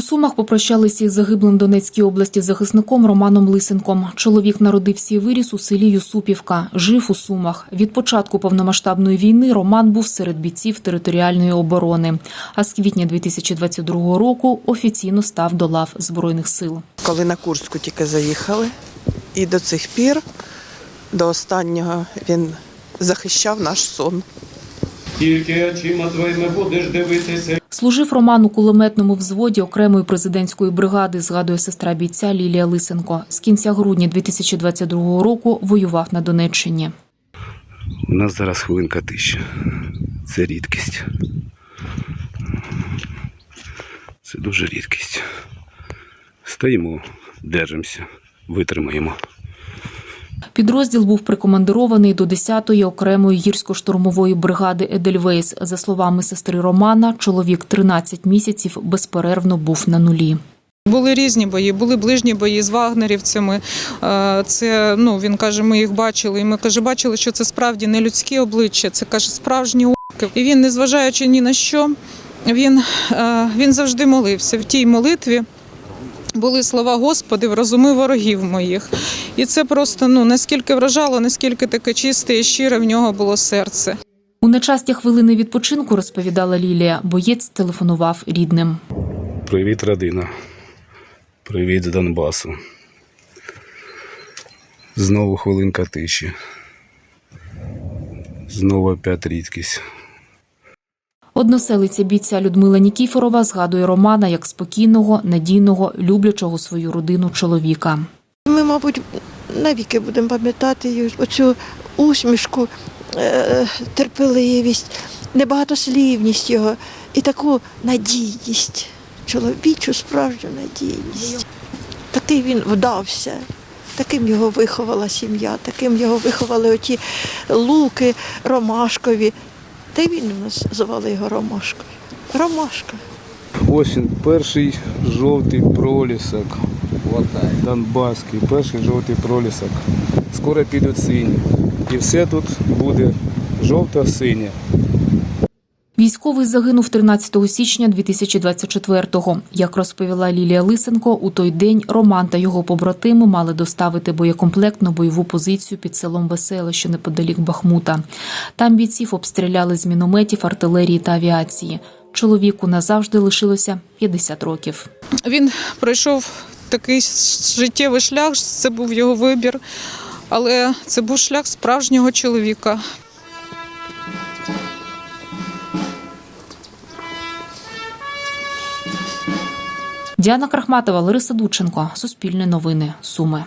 Сумах попрощалися із загиблим Донецькій області захисником Романом Лисенком. Чоловік народився і виріс у селі Юсупівка, жив у Сумах. Від початку повномасштабної війни Роман був серед бійців територіальної оборони. А з квітня 2022 року офіційно став до лав збройних сил. коли на Курську тільки заїхали, і до цих пір, до останнього, він захищав наш сон. Тільки очима твоїми будеш дивитися Служив Роман у кулеметному взводі окремої президентської бригади, згадує сестра бійця Лілія Лисенко. З кінця грудня 2022 року воював на Донеччині. У нас зараз хвилинка тиші. Це рідкість. Це дуже рідкість. Стоїмо, держимося, витримаємо. Підрозділ був прикомандирований до 10-ї окремої гірсько-штурмової бригади Едельвейс. За словами сестри Романа, чоловік 13 місяців безперервно був на нулі. Були різні бої, були ближні бої з вагнерівцями. Е, Це ну він каже, ми їх бачили. І ми каже, бачили, що це справді не людські обличчя, це каже справжні орки. І він, незважаючи ні на що, він, е, він завжди молився. В тій молитві були слова Господи, врозуми ворогів моїх. І це просто ну наскільки вражало, наскільки таке чисте і щире в нього було серце. У нечасті хвилини відпочинку, розповідала Лілія, боєць телефонував рідним. Привіт, родина. Привіт з Донбасу. Знову хвилинка тиші. Знову опять рідкість. Односелиця бійця Людмила Нікіфорова згадує Романа як спокійного, надійного, люблячого свою родину чоловіка. Ми, мабуть, навіки будемо пам'ятати оцю усмішку, е, терпеливість, небагатослівність його і таку надійність, чоловічу справжню надійність. Такий він вдався, таким його виховала сім'я, таким його виховали оті луки ромашкові. Та й він нас звали його Ромашкою. Ромашка. Ось він, перший жовтий пролісок. Донбаський, перший жовтий пролісок. Скоро підуть сині. І все тут буде жовто-синє. Військовий загинув 13 січня 2024-го. Як розповіла Лілія Лисенко, у той день Роман та його побратими мали доставити боєкомплект на бойову позицію під селом Веселе, що неподалік Бахмута. Там бійців обстріляли з мінометів, артилерії та авіації. Чоловіку назавжди лишилося 50 років. Він пройшов такий життєвий шлях, це був його вибір, але це був шлях справжнього чоловіка. Діана Крахматова, Лариса Дученко, Суспільне новини, Суми.